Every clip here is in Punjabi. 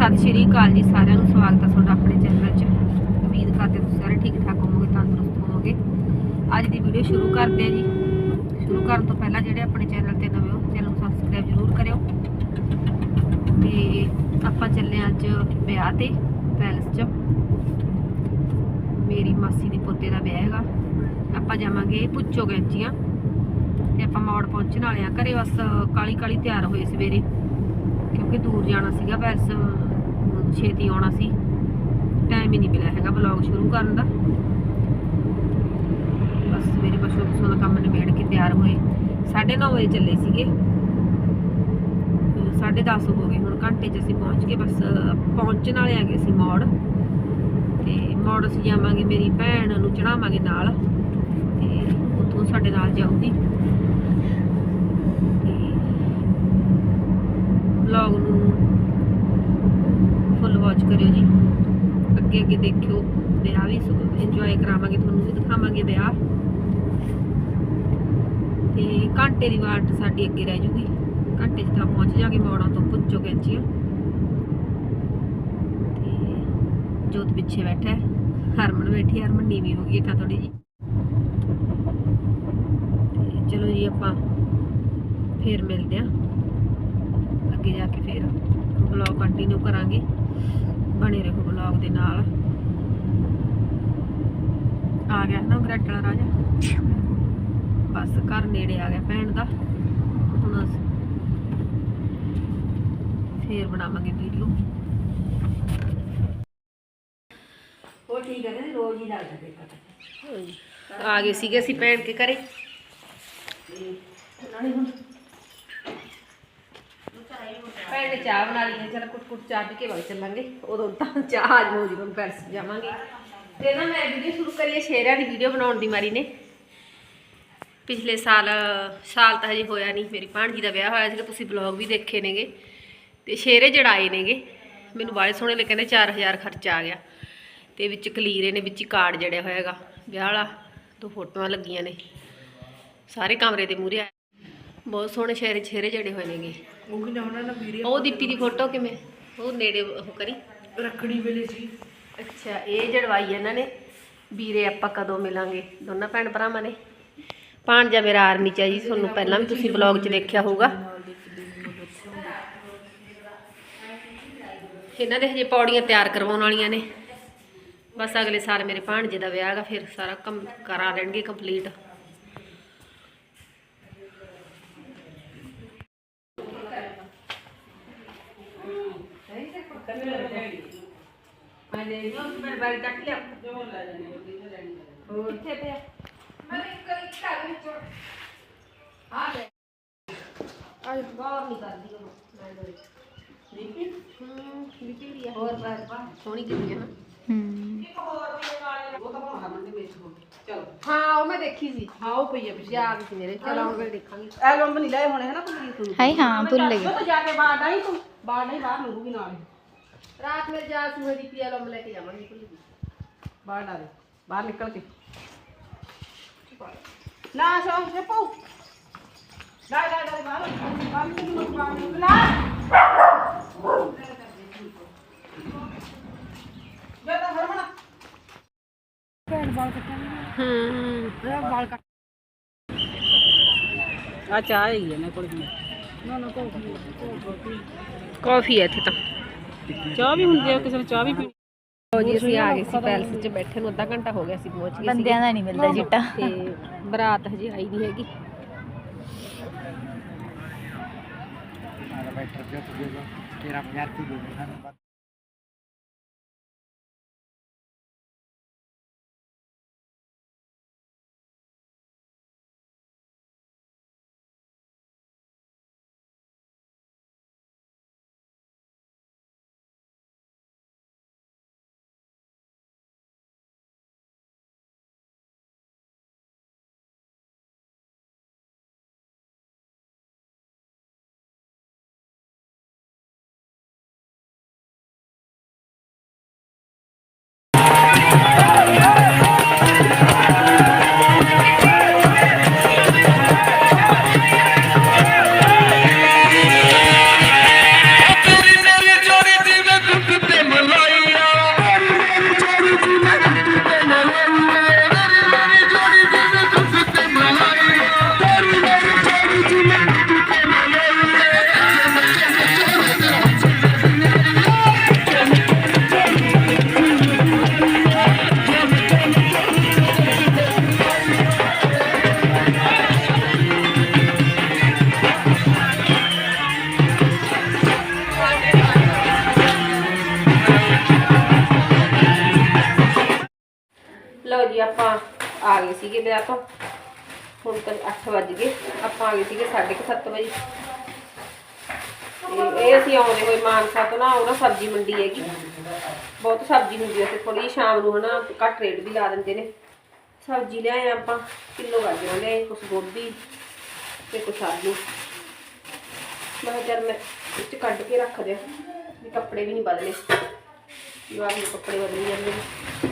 ਸਤਿ ਸ਼੍ਰੀ ਅਕਾਲ ਜੀ ਸਾਰਿਆਂ ਨੂੰ, ਸਵਾਗਤ ਹੈ ਤੁਹਾਡਾ ਆਪਣੇ ਚੈਨਲ 'ਚ। ਉਮੀਦ ਕਰਦੇ ਤੁਸੀਂ ਸਾਰੇ ਠੀਕ ਠਾਕ ਹੋਵੋਗੇ, ਤੰਦਰੁਸਤ ਹੋਵੋਗੇ। ਅੱਜ ਦੀ ਵੀਡੀਓ ਸ਼ੁਰੂ ਕਰਦੇ ਹਾਂ ਜੀ। ਸ਼ੁਰੂ ਕਰਨ ਤੋਂ ਪਹਿਲਾਂ ਜਿਹੜੇ ਆਪਣੇ ਚੈਨਲ ਤੇ ਨਵੇਂ ਹੋ, ਚੈਨਲ ਨੂੰ ਸਬਸਕ੍ਰਾਈਬ ਜ਼ਰੂਰ ਕਰਿਓ। ਤੇ ਆਪਾਂ ਚੱਲੇ ਹਾਂ ਅੱਜ ਵਿਆਹ ਤੇ, ਪੈਲਸ 'ਚ। ਮੇਰੀ ਮਾਸੀ ਦੇ ਪੋਤੇ ਦਾ ਵਿਆਹ ਹੈਗਾ। ਆਪਾਂ ਜਾਵਾਂਗੇ ਪੁੱਛੋ ਗੈਂਚੀਆਂ ਤੇ ਆਪਾਂ ਮੌੜ ਪਹੁੰਚਣ ਵਾਲੇ ਆ ਘਰੇ ਬਸ ਕਾਲੀ ਕਾਲੀ ਤਿਆਰ ਹੋਏ ਸਵੇਰੇ। ਕਿਉਂਕਿ ਦੂਰ ਜਾਣਾ ਸੀਗਾ ਪੈਲਸ। ਛੇਤੀ ਆਉਣਾ ਸੀ। ਟਾਈਮ ਹੀ ਨਹੀਂ ਮਿਲਿਆ ਹੈਗਾ ਵਲੌਗ ਸ਼ੁਰੂ ਕਰਨ ਦਾ। ਬਸ ਮੇਰੇ ਬਸੋ ਬਸੋ ਦਾ ਕੰਮ ਨਿਬੇੜ ਕੇ ਤਿਆਰ ਹੋਏ। 9:30 ਵਜੇ ਚੱਲੇ ਸੀਗੇ। 10:30 ਹੋ ਗਏ, ਹੁਣ ਘੰਟੇ 'ਚ ਅਸੀਂ ਪਹੁੰਚ ਗਏ। ਬਸ ਪਹੁੰਚਣ ਵਾਲੇ ਆ ਗਏ ਸੀ ਮੌੜ। ਤੇ ਮੌੜ ਅਸੀਂ ਜਾਵਾਂਗੇ ਮੇਰੀ ਭੈਣ ਨੂੰ ਚੜਾਵਾਂਗੇ ਨਾਲ। ਤੇ ਉੱਥੋਂ ਸਾਡੇ ਨਾਲ ਜਾਊਗੀ। ਤੇ ਵਲੌਗ ਨੂੰ ਵਾਚ ਕਰਿਓ ਜੀ। ਅੱਗੇ ਅੱਗੇ ਦੇਖਿਓ ਵਿਆਹ ਵੀ ਇੰਜੋਏ ਕਰਾਵਾਂਗੇ ਤੁਹਾਨੂੰ ਵੀ ਦਿਖਾਵਾਂਗੇ ਵਿਆਹ। ਤੇ ਘੰਟੇ ਦੀ ਵਾਟ ਸਾਡੀ ਅੱਗੇ ਰਹਿ ਜੂਗੀ। ਘੰਟੇ 'ਚ ਤਾਂ ਪਹੁੰਚ ਜਾਗੇ ਮੋੜਾਂ ਤੋਂ ਪੁੱਛੋ ਕੈਂਚੀਆਂ। ਤੇ ਜੋਤ ਪਿੱਛੇ ਬੈਠਾ ਹਰਮਨ ਬੈਠੀ ਹੈ, ਹਰਮਨ ਨੀਵੀਂ ਹੋ ਗਈ ਠਾ ਥੋੜੀ ਜੀ ਤੇ ਚਲੋ ਜੀ ਆਪਾਂ ਫੇਰ ਮਿਲਦੇ ਆਂ ਅੱਗੇ ਜਾ ਕੇ ਫੇਰ ਵਲੌਗ ਕੰਟੀਨਿਊ ਕਰਾਂਗੇ। ਬਣੇ ਰਹੋ ਵਲੌਗ ਦੇ ਨਾਲ। ਆ ਗਿਆ ਨਾ ਗ੍ਰੈਟ ਵਾਲਾ ਰਾਜਾ। ਬਸ ਘਰ ਨੇੜੇ ਆ ਗਿਆ ਭੈਣ ਦਾ। ਹੁਣ ਫੇਰ ਬਣਾਵਾਂਗੇ ਵੀਡੀਓ ਉਹ ਠੀਕ ਹੈ ਨਾ ਰੋਜ਼ ਹੀ ਲੱਗਦਾ ਦੇਖਾ ਆ ਗਏ ਸੀਗੇ ਅਸੀਂ ਭੈਣ ਕੇ ਘਰੇ। ਨਾਲੇ ਹੁਣ ਭੈਣ ਨੇ ਚਾਹ ਬਣਾ ਲਈ ਹੈ, ਚਲ ਕੁੱਟ ਕੁੱਟ ਚਾਹ ਪੀ ਕੇ ਵਗ ਚੱਲਾਂਗੇ। ਉਦੋਂ ਤਾਂ ਚਾਹ ਆ ਜਾਊ ਜਦੋਂ ਪੈਲਸ ਜਾਵਾਂਗੇ। ਤੇ ਨਾ ਮੈਂ ਵੀਡੀਓ ਸ਼ੁਰੂ ਕਰੀਏ ਸ਼ੇਰਾਂ ਦੀ ਵੀਡੀਓ ਬਣਾਉਣ ਦੀ ਮਾਰੀ ਨੇ। ਪਿਛਲੇ ਸਾਲ ਸਾਲ ਤਾਂ ਹਜੇ ਹੋਇਆ ਨਹੀਂ, ਮੇਰੀ ਭਾਣਜੀ ਦਾ ਵਿਆਹ ਹੋਇਆ ਸੀਗਾ, ਤੁਸੀਂ ਬਲੌਗ ਵੀ ਦੇਖੇ ਨੇਗੇ। ਤੇ ਸ਼ੇਰੇ ਜੜਾਏ ਨੇਗੇ। ਮੈਨੂੰ ਬਾਲੇ ਸੋਹਣੇ ਲੱਗੇ ਕਹਿੰਦੇ 4000 ਖਰਚਾ ਆ ਗਿਆ। ਤੇ ਵਿੱਚ ਕਲੀਰੇ ਨੇ, ਵਿੱਚ ਹੀ ਕਾਰਡ ਜੜਿਆ ਹੋਇਆ ਹੈਗਾ। ਵਿਆਹ ਵਾਲਾ, ਦੋ ਫੋਟੋਆਂ ਲੱਗੀਆਂ ਨੇ। ਸਾਰੇ ਕਮਰੇ ਦੇ ਮੂਹਰੇ ਆਏ ਬਹੁਤ ਸੋਹਣੇ ਸ਼ੇਰੇ ਸ਼ੇਰੇ ਜੜੇ ਹੋਏ ਨੇਗੇ। ਉਹ ਵੀ ਉਹਨਾਂ ਨਾਲ ਵੀਡੀਓ ਉਹ ਦੀਪੀ ਦੀ ਫੋਟੋ ਕਿਵੇਂ? ਉਹ ਨੇੜੇ ਉਹ ਕਰੀ। ਰੱਖੜੀ ਵੇਲੇ ਸੀ। ਅੱਛਾ ਇਹ ਜੜਵਾਈ ਇਹਨਾਂ ਨੇ। ਵੀਰੇ ਆਪਾਂ ਕਦੋਂ ਮਿਲਾਂਗੇ? ਦੋਨਾਂ ਭੈਣ ਭਰਾਵਾਂ ਨੇ। ਭਾਣਜਾ ਮੇਰਾ ਆਰਮੀ ਚ ਆ ਜੀ ਤੁਹਾਨੂੰ ਪਹਿਲਾਂ ਵੀ ਤੁਸੀਂ ਬਲੌਗ 'ਚ ਦੇਖਿਆ ਹੋਊਗਾ। ਇਹਨਾਂ ਦੇ ਹਜੇ ਪੌੜੀਆਂ ਤਿਆਰ ਕਰਵਾਉਣ ਵਾਲੀਆਂ ਨੇ। ਬਸ ਅਗਲੇ ਸਾਲ ਮੇਰੇ ਭਾਣਜੇ ਦਾ ਵਿਆਹ ਹੈਗਾ ਫਿਰ ਸਾਰਾ ਕੰਮ ਕਰਾ ਲੈਣਗੇ ਕੰਪਲੀਟ ਮੈਂ ਲੈ ਲਿਆ ਮੈਂ ਬਾਈ ਕੱਟ ਲਿਆ ਹੋਰ ਕਿੱਥੇ ਪਿਆ ਮੈਂ ਇੱਕ ਇੱਕ ਘਰ ਵਿੱਚ ਆ ਲੈ ਅੱਜ ਗੌਰ ਨਹੀਂ ਕਰਦੀ ਉਹ ਮੈਂ ਦੋ ਲਿਪੀ ਹੂੰ ਲਿਪੀ ਵੀ ਆ ਹੋਰ ਬਾਰ ਬਾਰ ਸੋਹਣੀ ਕਿੰਨੀ ਆ ਉਹ ਤਾਂ ਭਾਣਾ ਮੰਦੇ ਵਿੱਚ ਹੋ ਚਲੋ। ਹਾਂ ਉਹ ਮੈਂ ਦੇਖੀ ਸੀ ਹਾਂ ਉਹ ਪਈ ਹੈ ਪਿੱਛੇ ਯਾਦ ਸੀ ਮੇਰੇ ਚਲੋ ਹੁਣ ਫਿਰ ਦੇਖਾਂਗੇ ਐਲਬਮ ਨਹੀਂ ਲਾਏ ਹੋਣੇ ਹੈ ਨਾ ਪੁਲੀਸ ਨੂੰ ਹਾਏ ਹਾਂ ਭੁੱਲ ਗਈ। ਉਹ ਤਾਂ ਜਾ ਕੇ ਬਾਹਰ ਨਹੀਂ ਤੂੰ ਬਾਹਰ ਨਹੀਂ ਬਾਹਰ ਮਿਲੂਗੀ ਨਾਲ। ਹੀ। ਰਾਤ ਮੇਰੇ ਜਾ ਸੂਹੇ ਦੀ ਪੀਆ ਲੰਮ ਲੈ ਕੇ ਜਾਵਾਂਗੇ ਭੁੱਲ ਗਈ ਬਾਹਰ ਡਾਲੇ ਬਾਹਰ ਨਿਕਲ ਕੇ ਨਾ ਸੋ ਸੇ ਪੋ ਲਾ ਲਾ ਲਾ ਬਾਹਰ ਬਾਹਰ ਨਿਕਲ ਬਾਹਰ ਨਿਕਲ ਲਾ ਜਾ ਤਾਂ ਹਰਮਣਾ ਭੈਣ ਬਾਲ ਕੱਟਣ ਹੂੰ ਵਾਲ ਕੱਟ ਆ ਚਾਹ ਹੀ ਹੈ ਨਾ ਕੋਲ ਨਾ ਨਾ ਕੋਲ ਕਾਫੀ ਹੈ ਇੱਥੇ ਤਾਂ ਚਾਹ ਵੀ ਹੁੰਦੀ ਹੈ ਕਿਸੇ ਨੇ ਚਾਹ ਵੀ ਪੀਣੀ। ਲਓ ਜੀ ਅਸੀਂ ਆ ਗਏ ਸੀ ਪੈਲਸ 'ਚ ਬੈਠੇ ਨੂੰ ਅੱਧਾ ਘੰਟਾ ਹੋ ਗਿਆ ਸੀ ਪਹੁੰਚ ਗਏ ਬੰਦਿਆਂ ਦਾ ਨਹੀਂ ਮਿਲਦਾ ਚਿੱਟਾ। ਤੇ ਬਰਾਤ ਹਜੇ ਆਈ ਨਹੀਂ ਹੈਗੀ। ਬੈਠਰ ਪਿਆ ਤੇਰਾ 50 ਰੁਪਏ ਦੇ ਆ ਗਏ ਸੀਗੇ ਵਿਆਹ ਤੋਂ। ਹੁਣ ਤਾਂ 8 ਵੱਜ ਗਏ। ਆਪਾਂ ਆ ਗਏ ਸੀਗੇ 7:30 ਵਜੇ। ਤੇ ਇਹ ਅਸੀਂ ਆਉਂਦੇ ਹੋਏ ਮਾਨਸਾ ਤੋਂ ਨਾ ਉਹ ਨਾ ਸਬਜ਼ੀ ਮੰਡੀ ਹੈਗੀ। ਬਹੁਤ ਸਬਜ਼ੀ ਹੁੰਦੀ ਹੈ ਤੇ ਥੋੜੀ ਸ਼ਾਮ ਨੂੰ ਹਨਾ, ਘੱਟ ਰੇਟ ਵੀ ਲਾ ਦਿੰਦੇ ਨੇ। ਸਬਜ਼ੀ ਲਿਆਏ ਆਪਾਂ, ਕਿਲੋ ਗਾਜਰਾਂ ਲਿਆਏ ਕੁਛ ਗੋਭੀ ਤੇ ਕੁਛ ਆਲੂ। ਮੈਂ ਕਿਹਾ ਚੱਲ ਮੈਂ ਵਿੱਚ ਕੱਢ ਕੇ ਰੱਖ ਦਿਆਂ, ਵੀ ਕੱਪੜੇ ਵੀ ਨਹੀਂ ਬਦਲੇ। ਜਵਾਬ ਨੂੰ ਕੱਪੜੇ ਬਦਲੀ ਜਾਂਦੇ ਨੇ।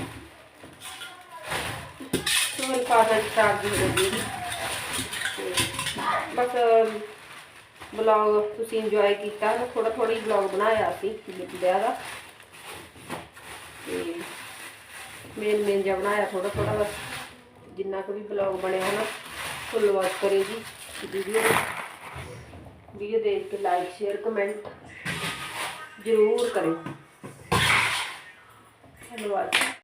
ਸੋ ਮੈਂ ਕਾਰਨ ਸਟਾਰਟ ਦੀ ਹੋ ਜਾਂਦੀ ਹੈ ਤੇ ਬਸ ਬਲੌਗ ਤੁਸੀਂ ਇੰਜੋਏ ਕੀਤਾ ਥੋੜਾ ਥੋੜਾ ਹੀ ਬਲੌਗ ਬਣਾਇਆ ਸੀ ਵਿਆਹ ਦਾ ਤੇ ਮੇਨ ਮੇਨ ਜਿਹਾ ਬਣਾਇਆ ਥੋੜਾ ਥੋੜਾ ਬਸ ਜਿੰਨਾ ਕੁ ਵੀ ਬਲੌਗ ਬਣਿਆ ਨਾ ਫੁੱਲ ਵਾਚ ਕਰਿਓ ਜੀ ਵੀਡੀਓ ਵੀਡੀਓ ਦੇਖ ਕੇ ਲਾਈਕ ਸ਼ੇਅਰ ਕਮੈਂਟ ਜ਼ਰੂਰ ਕਰਿਓ ਧੰਨਵਾਦ